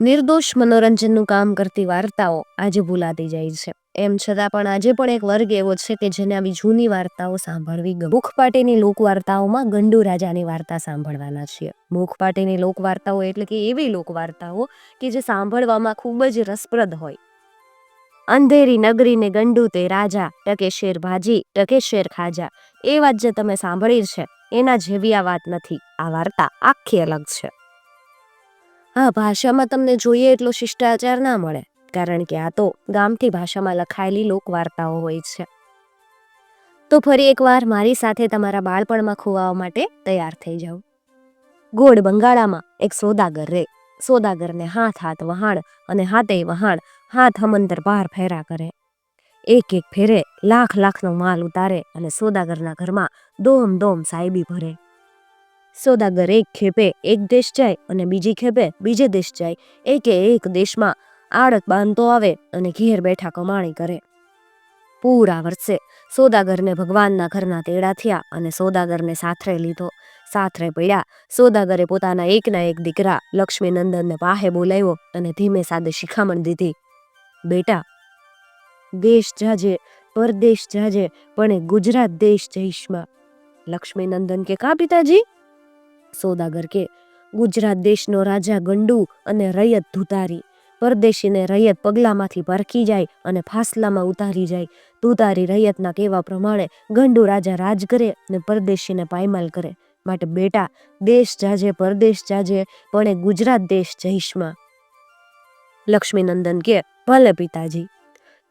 નિર્દોષ મનોરંજનનું કામ કરતી વાર્તાઓ આજે ભૂલાતી જાય છે. એમ છતાં પણ આજે પણ એક વર્ગ એવો છે કે જેને આવી જૂની વાર્તાઓ સાંભળવી મુખપાટેની લોકવાર્તાઓમાં ગંડુ રાજાની વાર્તા સાંભળવાના છીએ. મુખપાટેની લોકવાર્તાઓ એટલે કે એવી લોકવાર્તાઓ કે જે સાંભળવામાં ખૂબ જ રસપ્રદ હોય. અંધેરી નગરીને ગંડુ તે રાજા, ટકે ભાજી, ટકે શેર ખાજા. એ વાત જે તમે સાંભળી છે, એના જેવી આ વાત નથી. આ વાર્તા આખી અલગ છે. હા ભાષામાં તમને જોઈએ એટલો શિષ્ટાચાર ના મળે, કારણ કે આ તો ગામઠી ભાષામાં લખાયેલી લોકવાર્તાઓ હોય છે. તો ફરી એકવાર મારી સાથે તમારા બાળપણમાં ખોવાવા માટે તૈયાર થઈ જાઓ. ગોળ બંગાળામાં એક સોદાગર રે, સોદાગરને હાથ હાથ વહાણ અને હાથે વહાણ હાથ હમંતર પાર ફેરા કરે. એક એક ફેરે લાખ લાખનો માલ ઉતારે અને સોદાગરના ઘરમાં દોમ દોમ સાહેબી ભરે. સોદાગર એક ખેપે એક દેશ જાય અને બીજી ખેપે બીજે દેશ જાય. એકે એક દેશમાં આડત બાંધતો આવે અને ઘેર બેઠા કમાણી કરે. પૂરા વર્ષે સોદાગરને ભગવાનના ઘરના તેડા થયા અને સોદાગરને સાથરે લીધો. સાથરે પડ્યા સોદાગરે પોતાના એકના એક દીકરા લક્ષ્મીનંદનને પાહે બોલાવ્યો અને ધીમે સાદે શિખામણ દીધી. બેટા, દેશ જાજે, પરદેશ જાજે, પણ ગુજરાત દેશ જઈશમાં લક્ષ્મીનંદન કે કા પિતાજી? સોદાગર કે ગુજરાત દેશનો રાજા ગંડુ અને રૈયત ધુતારી. પરદેશીને રૈયત પગલામાંથી પરખી જાય અને ફાસલામાં ઉતારી જાય. ધુતારી રૈયતના કહેવા પ્રમાણે ગંડુ રાજા રાજ કરે અને પરદેશીને પાયમાલ કરે. માટે બેટા, દેશ જાજે, પરદેશ જાજે, પણ એ ગુજરાત દેશ જઈશમાં. લક્ષ્મીનંદન કે, ભલે પિતાજી.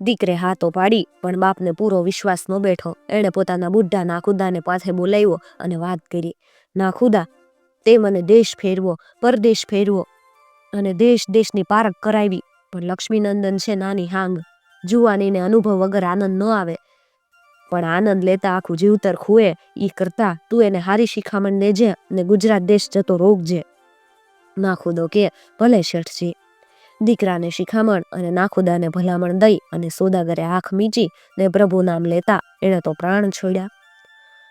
દીકરે હાથો પાડી, પણ બાપને પૂરો વિશ્વાસ ન બેઠો. એણે પોતાના બુઢા નાખુદાને પાસે બોલાવ્યો અને વાત કરી. નાખુદા તે મને દેશ ફેરવો, પરદેશ ફેરવો અને દેશ દેશની પારખ કરાવી. પણ લક્ષ્મીનંદન છે નાની હાંગ. જુવાનીને અનુભવ વગર આનંદ ન આવે. પણ આનંદ લેતા આખું જીવતર ખુએ. એ કરતા તું એને હારી શિખામણ દેજે ને ગુજરાત દેશ જતો રોકજે નાખુદો કે ભલે શેઠજી દીકરાને શિખામણ અને નાખુદાને ભલામણ દઈ અને સોદાગરે આંખ મીચી ને પ્રભુ નામ લેતા એણે તો પ્રાણ છોડ્યા.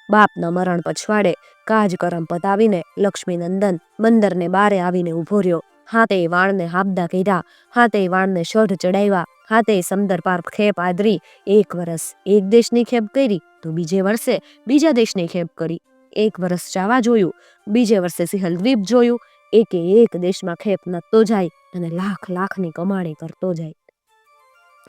બાપના મરણ પછવાડે કાજ કરમ પતાવીને લક્ષ્મીનંદન બંદરને બારે આવીને ઊભો રહ્યો. હાથે વાણને હાબદા કર્યા, હાથે વાણને શઢ ચડાવ્યા, હાથે સમદર પાર ખેપ આદરી, એક વરસ એક દેશની ખેપ કરી તો બીજે વર્ષે બીજા દેશની ખેપ કરી. એક વર્ષ જાવા જોયું, બીજે વર્ષે સિંહલ દ્વીપ જોયું, એકે એક દેશમાં ખેપ નતો જાય અને લાખ લાખની કમાણી કરતો જાય.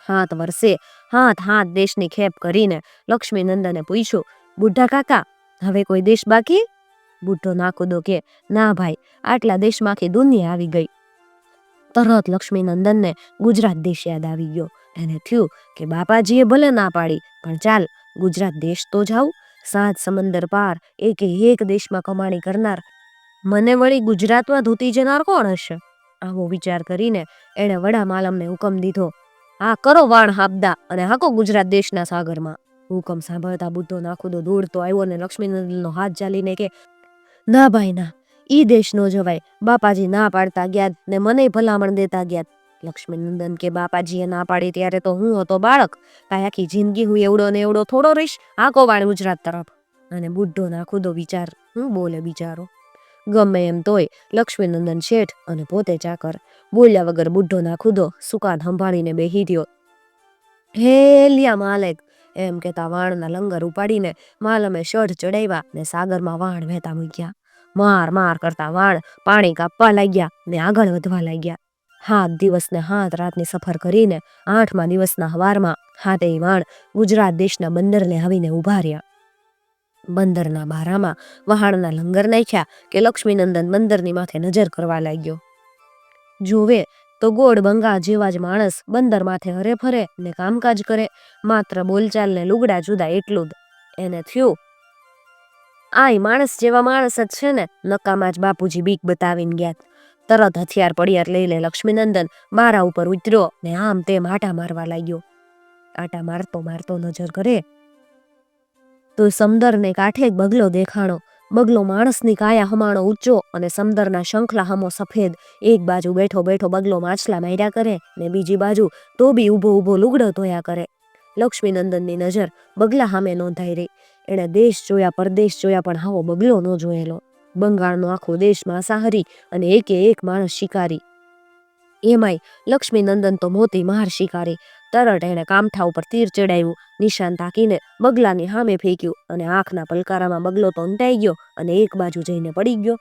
હાથ વર્ષે હાથ હાથ દેશની ખેપ કરીને લક્ષ્મીનંદને પૂછ્યું બુઢા કાકા, હવે કોઈ દેશ બાકી? બુઢો નાખુદો કે, ના ભાઈ, આટલા દેશમાંથી દુનિયા આવી ગઈ. તરત લક્ષ્મીનંદનને ગુજરાત દેશ યાદ આવી ગયો. એને થયું કે બાપાજીએ ભલે ના પાડી, પણ ચાલ, ગુજરાત દેશ તો જાઉં. સાત સમંદર પાર, એકે એક દેશમાં કમાણી કરનાર. મને વળી ગુજરાતમાં ધૂતી જનાર કોણ હશે? આવો વિચાર કરીને એણે વડા માલમને હુકમ દીધો. હા, કરો વાણ હાબદા અને હાકો ગુજરાત દેશના સાગરમાં. હુકમ સાંભળતા બુદ્ધો નાખુદો દોડતો આવ્યો ને લક્ષ્મીનંદનનો હાથ ચાલીને કે, ના ભાઈ, ના, ઈ દેશ નો જવાય. બાપાજી ના પાડતા ગયા ને મને ભલામણ દેતા ગયા. લક્ષ્મીનંદન કે, બાપાજીએ ના પાડી ત્યારે તો હું હતો બાળક. કાંઈ આખી જિંદગી હું એવડો ને એવડો થોડો રહીશ, આકો વાણ ગુજરાત તરફ. અને બુઢો નાખુદો વિચાર, હું બોલે બિચારો. ગમે એમ તોય લક્ષ્મીનંદન શેઠ અને પોતે ચાકર બોલ્યા વગર બુઢો નાખુદો સુકાન સંભાળીને બેહી રહ્યો હે લ્યા માલેક એમ કહેતા વાણના લંગર ઉપાડીને માલમે શઢ ચડાવ્યા ને સાગરમાં વાણ વહેતા મૂક્યા. માર માર કરતા વાણ પાણી કાપવા લાગ્યા ને આગળ વધવા લાગ્યા. હાથ દિવસને હાથ રાતની સફર કરીને આઠમા દિવસના હવારમાં હાથે વાણ ગુજરાત દેશના બંદરને આવીને ઊભા રહ્યા. બંદરના બારામાં વહાણના લંગર નાખ્યા કે લક્ષ્મીનંદન બંદરની માથે નજર કરવા લાગ્યો. જોવે તો ગોળ બંગા જેવા જ માણસ બંદર માથે હરે ફરે ને કામકાજ કરે. માત્ર બોલચાલ ને લુગડા જુદા એટલું જ. એને થયું, આય માણસ જેવા માણસ જ છે ને, નકામાં જ બાપુજી બીક બતાવીને ગયા તરત હથિયાર પડિયાર લઈ લે લક્ષ્મીનંદન. મારા ઉપર ઉતર્યો ને આમ તેમ આટા મારવા લાગ્યો. આટા મારતો મારતો નજર કરે. તો સમદરને કાંઠે એક બગલો દેખાણો. બગલો માણસની કાયા હમાણો ઊંચો અને સમદરના શંખલા હમો સફેદ. એક બાજુ બેઠો બેઠો બગલો માછલા માર્યા કરે ને બીજી બાજુ તો બી ઊભો ઊભો લુગડો ધોયા કરે. લક્ષ્મીનંદનની નજર બગલા સામે નોંધાઈ રહી. એણે દેશ જોયા પરદેશ જોયા પણ હાવો બગલો ન જોયેલો. બંગાળનો આખો દેશ માંસાહારી અને એકે એક માણસ શિકારી. એમાંય લક્ષ્મીનંદન તો મોતી માર શિકારી. તરત એણે કામઠા ઉપર તીર ચડાવ્યું નિશાન તાકીને બગલાની સામે ફેંક્યું અને આંખના પલકારામાં બગલો તો ઊંટાઈ ગયો અને એક બાજુ જઈને પડી ગયો.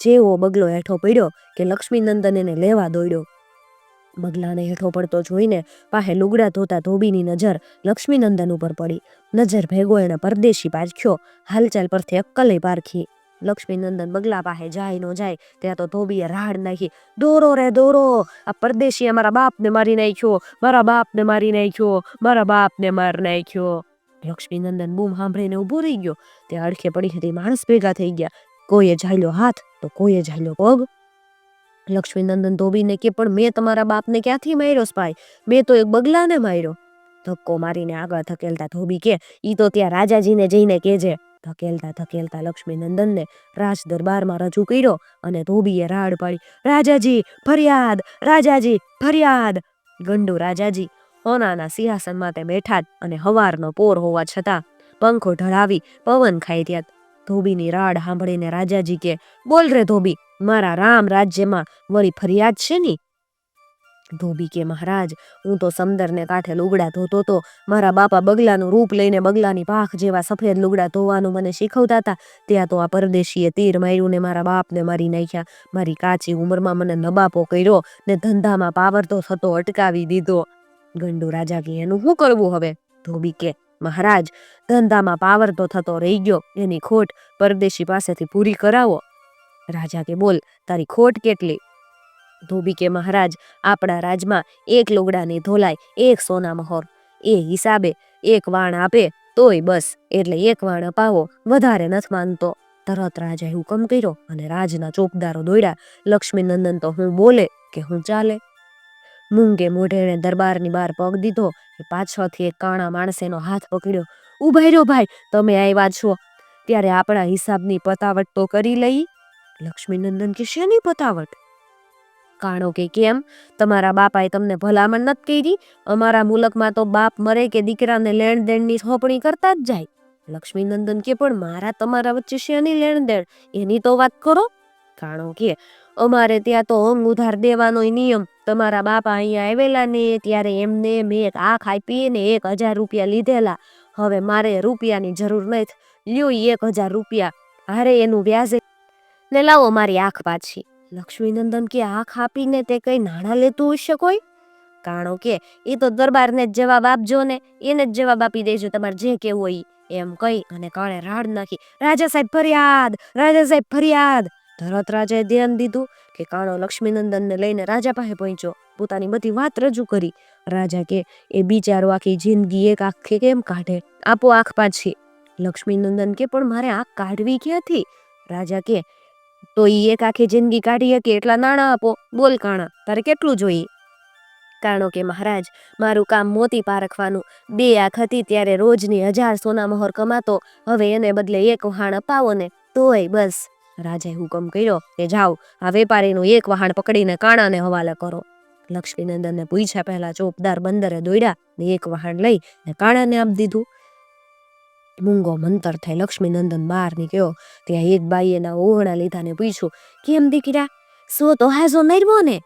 જેવો બગલો હેઠો પડ્યો કે લક્ષ્મીનંદન એને લેવા દોડ્યો. બગલાને હેઠો પડતો જોઈને પાસે લુગડા ધોતા ધોબીની નજર લક્ષ્મીનંદન ઉપર પડી. નજર ભેગો એણે પરદેશી પારખ્યો. હાલચાલ પરથી અક્કલે પારખી. લક્ષ્મીનંદન બગલા પાસે જાય નો જાય, ત્યાં તો ધોબીએ રાડ નાખી, દોરો રે, દોરો, આ પરદેશી મારા બાપને મારી નાખ્યો, મારા બાપને મારી નાખ્યો, મારા બાપને માર નાખ્યો. લક્ષ્મીનંદન બૂમ સાંભળીને ઊભો રહી ગયો. તે અડખે પડી હતી, માણસ ભેગા થઈ ગયા. કોઈએ ઝાલ્યો હાથ, તો કોઈએ ઝાલ્યો પગ. લક્ષ્મીનંદન ધોબીને કે, પણ મેં તમારા બાપને ક્યાંથી માર્યો સ્પાય મેં તો એક બગલાને માર્યો. ધક્કો મારીને આગળ ધકેલતા ધોબી કે, ઈ તો ત્યાં રાજાજીને જઈને કેજે ધકેલતા ધકેલતા લક્ષ્મીનંદનને રાજ દરબારમાં રજૂ કર્યો અને ધોબીએ રાડ પાડી, રાજાજી, ફરિયાદ! રાજાજી, ફરિયાદ! ગંડુ રાજાજી હોનાના સિંહાસન માટે બેઠા અને હવારનો પોર હોવા છતાં પંખો ઢળાવી પવન ખાઈ રહ્યા. ધોબીની રાડ સાંભળીને રાજાજી કે, બોલ રે ધોબી, મારા રામ રાજ્યમાં વળી ફરિયાદ છે ની? ધોબી કે મહારાજ, હું તો સમદરને કાંઠે લુગડા ધોતો તો મારા બાપા બગલાનું રૂપ લઈને બગલાની પાખ જેવા સફેદ લુગડા ધોવાનું મને શીખવતા હતા. ત્યાં તો આ પરદેશીએ તીર માર્યું ને મારા બાપને મારી નાખ્યા. મારી કાચી ઉંમરમાં મને નબાપો કર્યો ને ધંધામાં પાવર તો થતો અટકાવી દીધો. ગંડુ રાજા કે, એનું શું કરવું હવે? ધોબી કે, મહારાજ, ધંધામાં પાવર તો થતો રહી ગયો. એની ખોટ પરદેશી પાસેથી પૂરી કરાવો. રાજા કે, બોલ, તારી ખોટ કેટલી? ધોબી કે મહારાજ, આપણા રાજમાં એક લુગડાની ધોલાય એક સોના મહોર. એ હિસાબે એક વાણ આપે તોય બસ, એટલે એક વાણ અપાવો, વધારે નથી માનતો. તરત રાજાએ હુકમ કર્યો અને રાજના ચોકદારો દોડ્યા. લક્ષ્મીનંદન તો હું બોલે કે હું ચાલે. મૂંગે મોઢેણે દરબારની બહાર પગ દીધો પાછળથી એક કાણા માણસેનો હાથ પકડ્યો. ઊભા રહ્યો ભાઈ, તમે આવ્યા છો. ત્યારે આપણા હિસાબની પતાવટ તો કરી લઈ. લક્ષ્મીનંદન કે શેની પતાવટ? કાણો કે કેમ? તમારા બાપાએ તમને ભલામણ નથી કરી? અમારા મુલકમાં તો બાપ મરે કે દીકરાને લેણ દેણની સોંપણી કરતા જ જાય. લક્ષ્મીનંદન કે, પણ મારા તમારા વચ્ચે શેની લેણ દેણ એની તો વાત કરો. કાણો કે, અમારે ત્યાં તો અંગ ઉધાર દેવાનો નિયમ. તમારા બાપા અહીંયા આવેલા ને ત્યારે એમને મેં એક આંખ આપી ને એક હજાર રૂપિયા લીધેલા. હવે મારે રૂપિયાની જરૂર નથી. લ્યો એક હજાર રૂપિયા. હારે એનું વ્યાજે ને લાવો મારી આંખ પાછી. લક્ષ્મીનંદન કે આંખ આપીને તે કઈ નાણાં લેતું હશે કોઈ? કાણો કે, એ તો દરબારને જ જવાબ આપજો ને, એને જ જવાબ આપી દેજો, તમારે જે કેવું હોય. એમ કહી અને કાણે રાડ નાખી, રાજા સાહેબ, ફરિયાદ! રાજા સાહેબ, ફરિયાદ! ધરત રાજાએ ધ્યાન દીધું કે કાણો લક્ષ્મીનંદનને લઈને રાજા પાસે પહોંચ્યો. પોતાની બધી વાત રજૂ કરી. રાજા કે, એ બિચારો આખી જિંદગી એક આંખે કેમ કાઢે? આપો આંખ પાછી. લક્ષ્મીનંદન કે, પણ મારે આંખ કાઢવી ક્યાંથી? રાજા કે તો એ એક આખી જિંદગી કાઢી શકે એટલા નાણાં આપો, બોલ કાણા, તારે કેટલું જોઈએ? કાણો કે મહારાજ, મારું કામ મોતી પારખવાનું. બે આંખ હતી ત્યારે રોજની હજાર સોના મહોર કમાતો, હવે એને બદલે એક વહાણ અપાવો ને તોય બસ. રાજાએ હુકમ કર્યો કે જાઓ, આ વેપારીનું એક વહાણ પકડીને કાણાને હવાલે કરો. લક્ષ્મીનંદનને પૂછ્યા પહેલા ચોપદાર બંદરે દોડ્યા ને એક વહાણ લઈ ને કાણાને આપી દીધું. મૂંગો, મંતર થઈ લક્ષ્મીનંદન બહાર નીકળ્યો. ત્યાં એક બાઈએ એના ઓહણા લીધા ને પૂછ્યું, કેમ દીકરા? સો તો હાજો નરવો ને?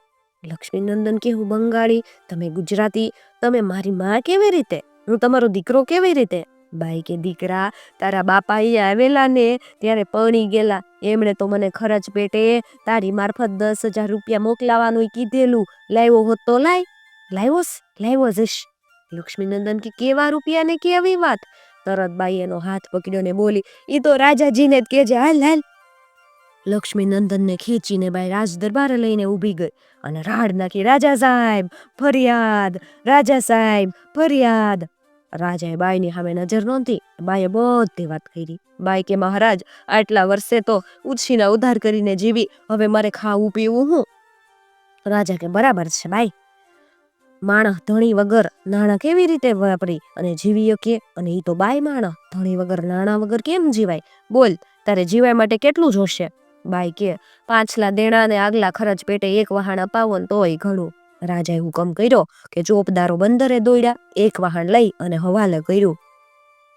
લક્ષ્મીનંદન કે હું બંગાળી, તમે ગુજરાતી, તમે મારી માં કેવી રીતે? હું તમારો દીકરો કેવી રીતે? બાઈ કે, દીકરા, તારા બાપા અહીંયા આવેલા ને, ત્યારે પરણી ગયેલા. એમણે તો મને ખર્ચ પેટે તારી મારફત દસ હજાર રૂપિયા મોકલાવાનું કીધેલું. લાવ્યો હોત તો લાય. લાવ્યો લાવ્યો જશ લક્ષ્મીનંદન કે, કેવા રૂપિયા ને કેવી વાત? તરત બાઈ એનો હાથ પકડ્યો ને બોલી એ તો રાજાજીને જ કેજે હાલ હાલ. લક્ષ્મીનંદનને ખેંચીને બાઈ રાજ દરબારે લઈને ઊભી ગઈ અને રાડ નાખી, રાજા સાહેબ, ફરિયાદ, રાજા સાહેબ, ફરિયાદ. રાજાએ બાઈની સામે નજર નહોતી બાઈએ બધી વાત કરી. બાઈ કે, મહારાજ, આટલા વર્ષે તો ઉછીના ઉધાર કરીને જીવી, હવે મારે ખાવું, પીવું હું. રાજા કે, બરાબર છે, બાઈ. માણસ ધણી વગર નાણાં કેવી રીતે વાપરી? અને જીવી શકીએ અને એ તો બાય માણસ ધણી વગર નાણાં વગર કેમ જીવાય? બોલ, તારે જીવાય માટે કેટલું જોશે? બાય કે, પાછલા દેણા ને આગલા ખર્ચ પેટે એક વહાણ અપાવો ને તોય ઘણું. રાજાએ હુકમ કર્યો કે ચોપદારો બંદરે દોડ્યા એક વહાણ લઈ અને હવાલે કર્યું.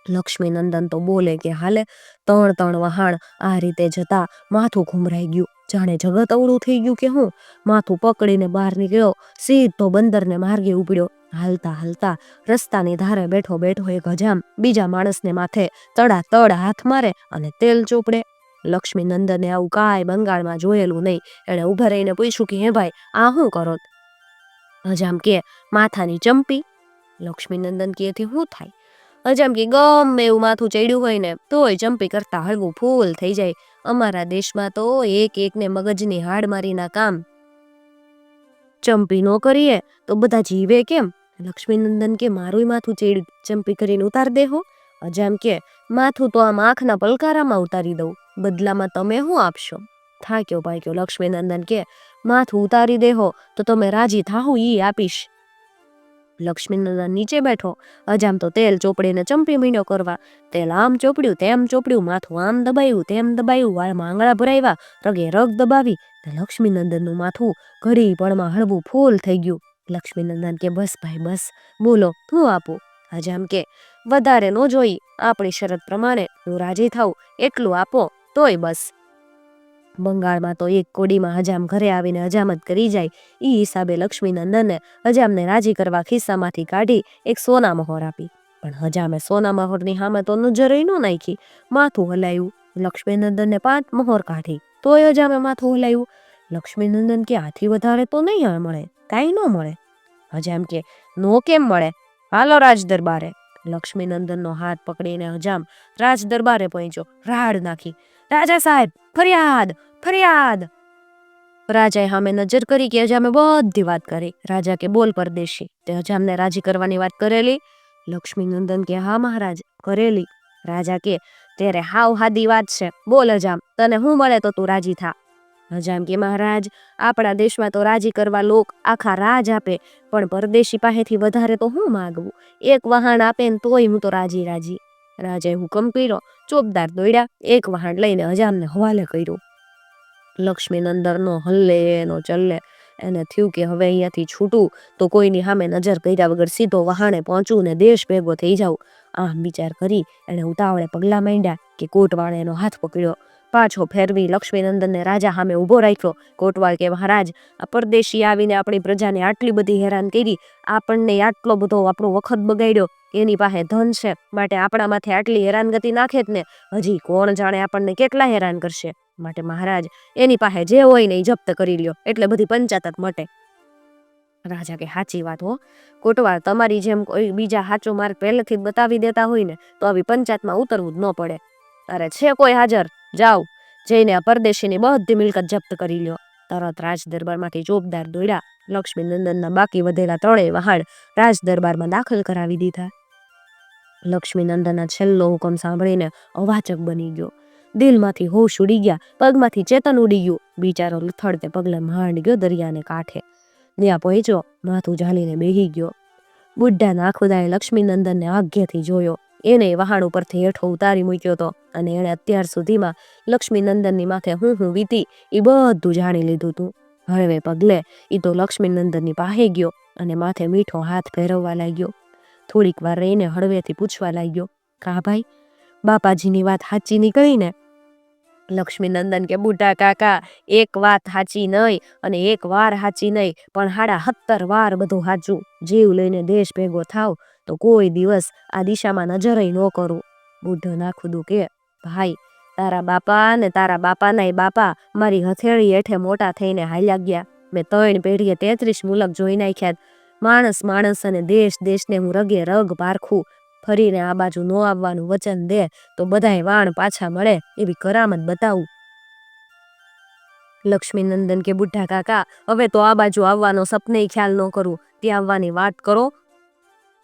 લક્ષ્મીનંદન તો બોલે કે, હાલે, ત્રણ ત્રણ વહાણ આ રીતે જતા માથું ઘુમરાઈ ગયું. જાણે જગત અવળું થઈ ગયું કે હું? માથું પકડીને બહાર નીકળ્યો, સીધો બંદરને માર્ગે ઉપડ્યો. હાલતા હાલતા રસ્તાની ધારે બેઠો બેઠો એક હજામ બીજા માણસને માથે તડા તડ હાથ મારે અને તેલ ચોપડે. લક્ષ્મી નંદને આવું કાંઈ બંગાળમાં જોયેલું નહીં. એણે ઊભા રહીને પૂછ્યું કે, હે ભાઈ, આ શું કરો હજામ કે, માથાની ચંપી. લક્ષ્મીનંદન કે એથી શું થાય? હજામ કે ગમે એવું માથું ચડ્યું હોય ને, તોય ચંપી કરતા હળવું ફૂલ થઈ જાય. અમારા દેશમાં તો એક એકને મગજની હાડ મારીના કામ. ચંપી નો કરીએ તો બધા જીવે કેમ? લક્ષ્મીનંદન કે મારું માથું ચેડ ચંપી કરીને ઉતાર દેહો અજામ કે માથું તો આમ આંખના પલકારામાં ઉતારી દઉં. બદલામાં તમે શું આપશો? થાક્યો પાક્યો લક્ષ્મીનંદન કે માથું ઉતારી દેહો તો તમે રાજી થાહું, ઈ આપીશ. લક્ષ્મીનંદન નીચે બેઠો. અજામ તો તેલ ચોપડીને ચંપી મીંડો કરવા. તેલ આમ ચોપડ્યું, તેમ ચોપડ્યું, માથું આમ દબાયું, તેમ દબાયું, વાળમાં આંગળા ભરાવ્યા રગે રગ દબાવી. ને લક્ષ્મીનંદનનું માથું ઘડી પળમાં હળવું ફૂલ થઈ ગયું. લક્ષ્મીનંદન કે, બસ ભાઈ, બસ, બોલો, હું આપું? અજામ કે, વધારે નો જોઈ, આપણી શરત પ્રમાણે હું રાજી થાઉં. એટલું આપો, તોય બસ. બંગાળમાં તો એક કોડીમાં હજામ ઘરે આવીને હજામત કરી જાય. એ હિસાબે લક્ષ્મીનંદને હજામને રાજી કરવા ખિસ્સામાંથી કાઢી એક સોના મહોર આપી. પણ હજામે સોના મહોરની સામે તો નજર ન નાખી. માથું હલાયું. લક્ષ્મીનંદનને પાંચ મહોર કાઢી. તોય હજામે માથું હલાયું. લક્ષ્મીનંદન કે આથી વધારે તો નહીં મળે. કાંઈ ન મળે. હજામ કે, નો કેમ મળે? હાલો રાજ દરબારે લક્ષ્મીનંદનનો હાથ પકડીને હજામ રાજ દરબારે પહોંચ્યો. રાડ નાખી. રાજા સાહેબ, ફરિયાદ! ફરિયાદ. રાજાએ સામે નજર કરી કે હજામે બધી વાત કરી. રાજા કે બોલ પરદેશી. તે હજામને રાજી કરવાની વાત કરેલી. લક્ષ્મીનંદન કે હા મહારાજ, કરેલી. રાજા કે ત્યારે હાવ હાદી વાત છે. બોલ હજામ તને હું મળે તો તું રાજી થા. હજામ કે, મહારાજ, આપણા દેશમાં તો રાજી કરવા લોક આખા રાજ આપે. પણ પરદેશી પાસેથી વધારે તો હું માગવું? એક વહાણ આપે ને તોય હું તો રાજી રાજી રાજાએ હુકમ કર્યો. ચોપદાર દોડ્યા. એક વહાણ લઈને હજામને હવાલે કર્યું. લક્ષ્મીનંદનનો હલ્લે, એનો ચલ્લે, એને થયું કે હવે અહીંયાથી છૂટું, તો કોઈની સામે નજર કર્યા વગર સીધો વહાણે પહોંચું ને દેશ ભેગો થઈ જાઉં. આમ વિચાર કરી એણે ઉતાવળે પગલાં માંડ્યા કે કોટવાળે એનો હાથ પકડ્યો. પાછો ફેરવી લક્ષ્મીનંદનને રાજા સામે ઊભો રાખ્યો. કોટવાળ કે, મહારાજ, આ પરદેશી આવીને આપણી પ્રજાને આટલી બધી હેરાન કરી, આપણને આટલો બધો આપણો વખત બગાડ્યો. એની પાસે ધન છે, માટે આપણા માથે આટલી હેરાનગતિ નાખે જ ને. હજી કોણ જાણે આપણને કેટલા હેરાન કરશે? માટે મહારાજ, એની પાસે જે હોય ને એ જપ્ત કરી લ્યો, એટલે બધી પંચાયત મટે. રાજા કે સાચી વાત હો. કોટવાર તમારી જેમ કોઈ બીજા સાચો માર્ગ પહેલેથી જ બતાવી દેતા હોય ને, તો આવી પંચાયતમાં ઉતરવું જ ન પડે. અરે છે કોઈ હાજર? જાઓ. જઈને આ પરદેશીની બધી મિલકત જપ્ત કરી લ્યો. તરત રાજ દરબારમાંથી જોબદાર દોડ્યા લક્ષ્મીનંદનના બાકી વધેલા ત્રણેય વહાણ રાજ દરબારમાં દાખલ કરાવી દીધા. લક્ષ્મીનંદનના છેલ્લો હુકમ સાંભળીને અવાચક બની ગયો. દિલમાંથી હોશ ઉડી ગયા, પગમાંથી ચેતન ઉડી ગયું. બિચારો લથડતે પગલે માંડ ગયો દરિયાને કાંઠે. ત્યાં પહોંચ્યો માથું ઝાલીને બેહી ગયો. બુઢા નાખુદાએ લક્ષ્મીનંદનને આગ્યથી જોયો. એને વહાણ ઉપરથી હેઠો ઉતારી મૂક્યો હતો અને એણે અત્યાર સુધીમાં લક્ષ્મીનંદનની માથે હું હું વીતી એ બધું જાણી લીધું હતું હળવે પગલે એ તો લક્ષ્મીનંદનની પાસે ગયો, અને માથે મીઠો હાથ ફેરવવા લાગ્યો. થોડીક વાર રહીને હળવેથી પૂછવા લાગ્યો, કા ભાઈ બાપાજીની વાત સાચી નીકળીને લક્ષ્મીનંદન કે બુઢા કાકા, એક વાત સાચી નહીં અને એક વાર સાચી નહીં પણ હાડા સત્તર વાર બધું સાચું. જીવ લઈને દેશ ભેગો થાવ, તો કોઈ દિવસ આ દિશામાં નજરય ન કરું. બુઢો નાખુદું કે, ભાઈ, તારા બાપા ને તારા બાપાના બાપા મારી હથેળી હેઠે મોટા થઈને હાલ્યા ગયા. મેં ત્રણ પેઢીએ તેત્રીસ મુલક જોઈ નાખ્યા માણસ માણસ અને દેશ દેશને હું રગે રગ પારખું. ફરીને આ બાજુ નો આવવાનું વચન દે, તો બધાય વાણ પાછા મળે એવી કરામત બતાવું. લક્ષ્મીનંદન કે બુઢા કાકા, હવે તો આ બાજુ આવવાનો સપને ખ્યાલ ન કરું, ત્યાં આવવાની વાત કરો.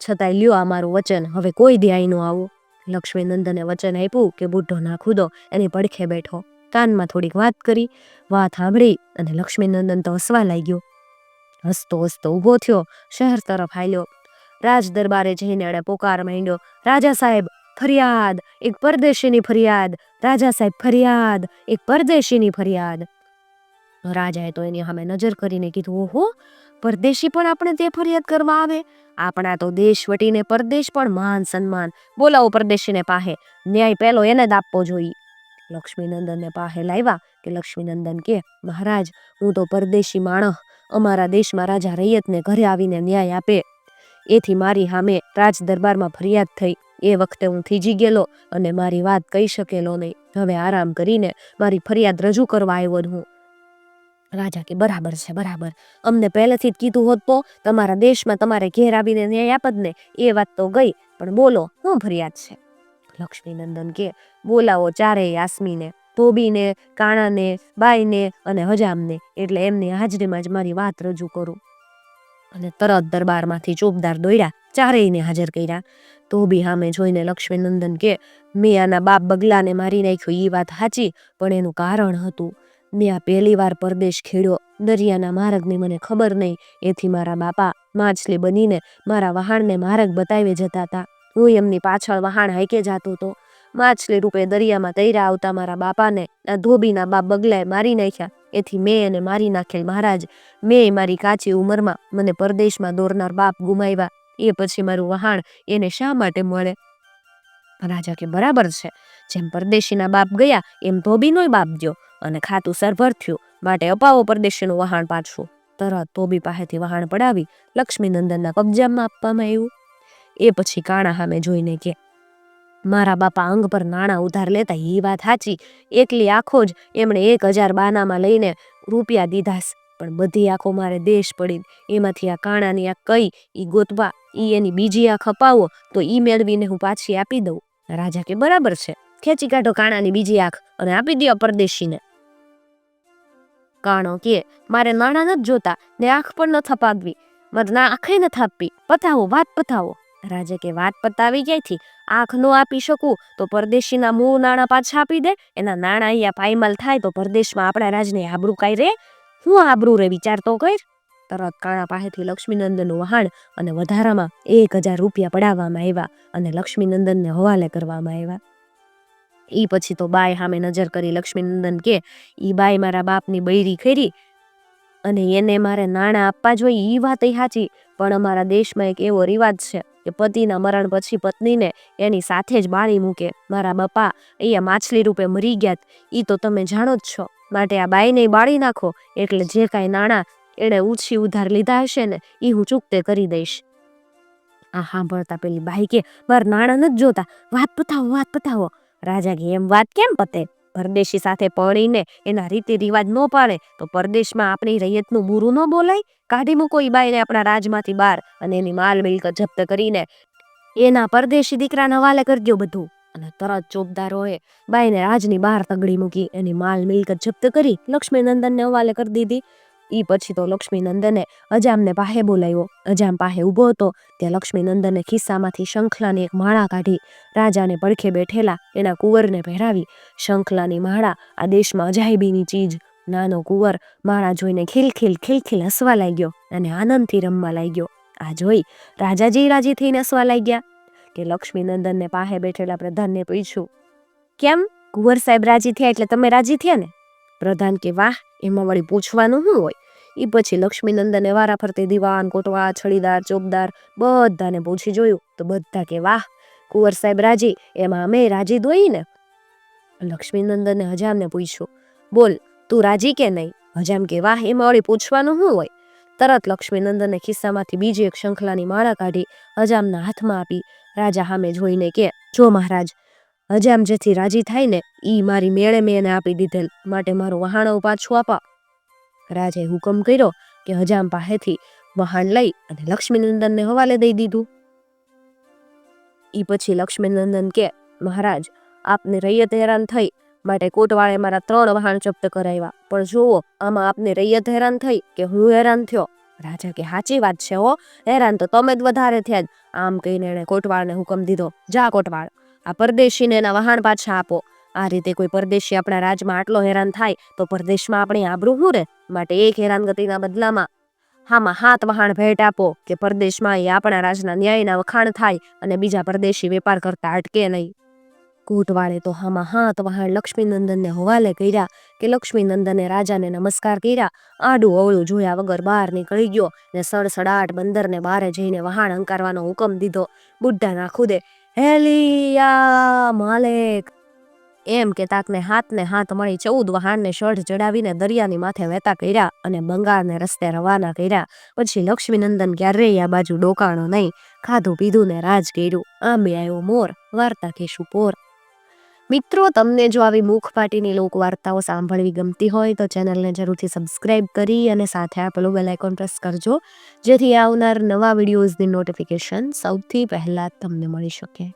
છતાંય લ્યો આ મારું વચન, હવે કોઈ ધ્યાય ન આવું. લક્ષ્મીનંદને વચન આપ્યું કે બુઢો ના ખુદો, એની પડખે બેઠો. કાનમાં થોડીક વાત કરી, વાત સાંભળી અને લક્ષ્મીનંદન તો હસવા લાગ્યો. હસતો હસતો ઊભો થયો, શહેર તરફ હાલ્યો. રાજ દરબારે જઈને એણે પોકાર માંડ્યો. રાજા સાહેબ, ફરિયાદ, એક પરદેશીની ફરિયાદ. રાજા સાહેબ, ફરિયાદ, એક પરદેશીની ફરિયાદ. રાજાએ તો એની સામે નજર કરીને કીધું, ઓહો, પરદેશી પણ આપણે તે ફરિયાદ કરવા આવે? આપણા તો દેશ વટીને પરદેશ પણ માન સન્માન. બોલાવો પરદેશીને પાહે. ન્યાય પહેલો એને જ આપવો જોઈએ. લક્ષ્મીનંદનને પાહે લાવ્યા કે, લક્ષ્મીનંદન કે, મહારાજ, હું તો પરદેશી માણસ અમારા દેશમાં રાજા રૈયતને ઘરે આવીને ન્યાય આપે. એથી મારી સામે રાજ દરબારમાં ફરિયાદ થઈ. એ વખતે હું થીજી ગયેલો અને મારી વાત કહી શકેલો નહીં. હવે આરામ કરીને મારી ફરિયાદ રજૂ કરવા આવ્યો હું. રાજા કે બરાબર છે, બરાબર. અમને પહેલેથી જ કીધું હોત તો તમારા દેશમાં તમારે ઘેર આવીને ન્યાય આપત ને. એ વાત તો ગઈ, પણ બોલો, શું ફરિયાદ છે? લક્ષ્મીનંદન કે, બોલાવો ચારેય યાસ્મીને ધોબીને, કાણાને, બાઈને અને હજામને, એટલે એમની હાજરીમાં જ મારી વાત રજૂ કરું. અને તરત દરબારમાંથી ચોપદાર દોડ્યા ચારેયને હાજર કર્યા. ધોબી સામે જોઈને લક્ષ્મીનંદન કે મેં આના બાપ બગલાને મારી નાખ્યો એ વાત સાચી, પણ એનું કારણ હતું. મેં આ પહેલી વાર પરદેશ ખેડ્યો, દરિયાના માર્ગની મને ખબર નહીં. એથી મારા બાપા માછલી બનીને મારા વહાણને માર્ગ બતાવી જતા હતા હું એમની પાછળ વહાણ હાઈકે જતો હતો માછલી રૂપે દરિયામાં તૈરા આવતા મારા બાપાને આ ધોબીના બાપ બગલાએ મારી નાખ્યા. એથી મેં એને મારી નાખેલ મહારાજ મેં મારી કાચી ઉંમરમાં મને પરદેશમાં દોરનાર બાપ ગુમાવ્યા, એ પછી મારું વહાણ એને શા માટે મળે? રાજા કે બરાબર છે, જેમ પરદેશીના બાપ ગયા, એમ ધોબીનોય બાપ ગયો, અને ખાતું સરભર થયું, માટે અપાવો પરદેશીનું વહાણ પાછું. તરત ધોબી પાસેથી વહાણ પડાવી લક્ષ્મીનંદનના કબજામાં આપવામાં આવ્યું. એ પછી કાણા સામે જોઈને કે મારા બાપા અંગ પર નાણાં ઉધાર લેતા એ વાત સાચી. એકલી આંખો જ એમણે એક હજાર બાનામાં લઈને રૂપિયા દીધાસ પણ બધી આંખો મારે દેશ પડી. એમાંથી આ કાણાની આ કઈ, ઈ ગોતવા, ઈ એની બીજી આંખ અપાવો, તો ઈ મેળવીને હું પાછી આપી દઉં. રાજા કે બરાબર છે. ખેંચી કાઢો કાણાની બીજી આંખ અને આપી દો પરદેશીને. કાણો કે, મારે નાણાં નથી જોતા, ને આંખ પણ ન થપાવવી મારે ના આંખે નથી આપવી. પતાવો, વાત પતાવો. રાજા કે વાત પતાવી ક્યાંથી આંખ નો આપી શકું, તો પરદેશીના મૂળ નાણાં પાછા આપી દે. એના નાણાં અહીંયા પાયમાલ થાય તો પરદેશમાં આપણા રાજને આબરૂ કાંઈ રે? હું આબરૂ રે વિચાર તો કર. તરત કાણા પાસેથી લક્ષ્મીનંદનનું વહાણ અને વધારામાં એક હજાર રૂપિયા પડાવવામાં આવ્યા અને લક્ષ્મીનંદનને હવાલે કરવામાં આવ્યા. ઈ પછી તો બાય સામે નજર કરી લક્ષ્મીનંદન કે, ઈ બાય મારા બાપની બૈરી ખરી અને એને મારે નાણાં આપવા જોઈએ એ વાત સાચી, પણ અમારા દેશમાં એક એવો રિવાજ છે. કે પતિના મરણ પછી પત્નીને એની સાથે જ બાળી મૂકે. મારા બાપા, અહીંયા માછલી રૂપે મરી ગયા એ તો તમે જાણો જ છો. માટે આ બાઈને બાળી નાખો. એટલે જે કાંઈ નાણાં એણે ઉછી ઉધાર લીધા હશે ને એ હું ચૂકતે કરી દઈશ. આ સાંભળતા પેલી બાઈ કે, મારા નાણાં નથી જોતા. વાત પતાવો વાત પતાવો. રાજા કે, એમ વાત કેમ પતે? પરદેશી સાથે પરણીને એના રીતિ રિવાજ ન પાડે, તો પરદેશમાં આપણી રૈયતનું બુરું ન બોલાય? કાઢી મૂકો એ બાઈને આપણા રાજમાંથી બહાર અને એની માલ મિલકત જપ્ત કરીને એના પરદેશી દીકરાના હવાલે કરી દો બધું. અને તરત ચોપદારોએ બાઈને રાજની બહાર તગડી મૂકી એની માલ મિલકત જપ્ત કરી લક્ષ્મીનંદનને હવાલે કરી દીધી. ઈ પછી તો લક્ષ્મીનંદને અજામને પાસે બોલાવ્યો અજામ પાસે ઊભો હતો, ત્યાં લક્ષ્મીનંદને ખિસ્સામાંથી શંખલાની એક માળા કાઢી, રાજાને પડખે બેઠેલા એના કુંવરને પહેરાવી. શંખલાની માળા આ દેશમાં અજાયબીની ચીજ. નાનો કુંવર માળા જોઈને ખિલખિલ ખિલખિલ હસવા લાગ્યો અને આનંદથી રમવા લાગ્યો. આ જોઈ રાજાજી રાજી થઈને હસવા લાગ્યા કે લક્ષ્મીનંદનને પાસે બેઠેલા પ્રધાનને પૂછ્યું, કેમ? કુંવર સાહેબ રાજી થયા એટલે તમે રાજી થયા ને પ્રધાન કે, વાહ એમાં વળી પૂછવાનું શું હોય? એ પછી લક્ષ્મીનંદને વારા ફરતી દીવાન કોટવા છડીદાર ચોકદાર બધાને પૂછી જોયું. તો બધા કે, વાહ, કુંવર સાહેબ રાજી, એમાં અમે રાજી દોઈ ને લક્ષ્મીનંદને હજામને પૂછ્યું, બોલ, તું રાજી કે નહીં? હજામ કે, વાહ, એમાં વળી પૂછવાનું શું હોય? તરત લક્ષ્મીનંદને ખિસ્સામાંથી બીજી એક શંખલાની માળા કાઢી હજામના હાથમાં આપી, રાજા સામે જોઈને કે, જો મહારાજ હજામ જેથી રાજી થાય ને ઈ મારી મેળે મેં એને આપી દીધેલ. માટે મારું વહાણો પાછું આપા. રાજાએ હુકમ કર્યો કે હજામ પાસેથી વહાણ લઈ અને લક્ષ્મીનંદનને હવાલે દઈ દીધું. ઈ પછી લક્ષ્મીનંદન કે, મહારાજ, આપને રૈયત હેરાન થઈ, માટે કોટવાળે મારા ત્રણ વહાણ જપ્ત કરાવ્યા. પણ જુઓ, આમાં આપને રૈયત હેરાન થઈ કે હું હેરાન થયો. રાજા કે સાચી વાત છે હો, હેરાન તો તમે જ વધારે થયા જ. આમ કહીને એણે કોટવાળને હુકમ દીધો. જા કોટવાળ. આ પરદેશીને એના વહાણ પાછા આપો. આ રીતે કોઈ પરદેશી આપણા રાજમાં આટલો હેરાન થાય, તો પરદેશમાં આપણી આબરૂ શું રે? માટે એક હેરાનગતિના બદલામાં. હામાં હાથ વહાણ ભેટ આપો કે પરદેશમાં એ આપણા રાજના ન્યાયના વખાણ થાય અને બીજા પરદેશી વેપાર કરતા અટકે નહીં. કોટવાળે તો હામાં હાથ વહાણ લક્ષ્મીનંદનને હવાલે કર્યા કે લક્ષ્મીનંદને રાજાને નમસ્કાર કર્યા. આડું અવળું જોયા વગર બહાર નીકળી ગયો ને સડસડાટ બંદરને બારે જઈને વહાણ અંકારવાનો હુકમ દીધો. બુઢાના ખુદે હેલિયા માલેક. એમ કે તાકને હાથને હાથ મળી ચૌદ વહાણને શઢ ચડાવીને દરિયાની માથે વહેતા કર્યા અને બંગાળને રસ્તે રવાના કર્યા. પછી લક્ષ્મીનંદન ક્યારેય આ બાજુ ડોકાણો નહીં, ખાધું પીધું ને રાજ કર્યું. આંબે આવ્યો મોર, વાર્તા કેશું પોર. મિત્રો, તમને જો આવી મુખપાટીની લોકવાર્તાઓ સાંભળવી ગમતી હોય, તો ચેનલને જરૂરથી સબસ્ક્રાઇબ કરી અને સાથે આપેલું બેલ આઇકોન પ્રેસ કરજો, જેથી આવનાર નવા વિડીયોઝની નોટિફિકેશન સૌથી પહેલાં તમને મળી શકે.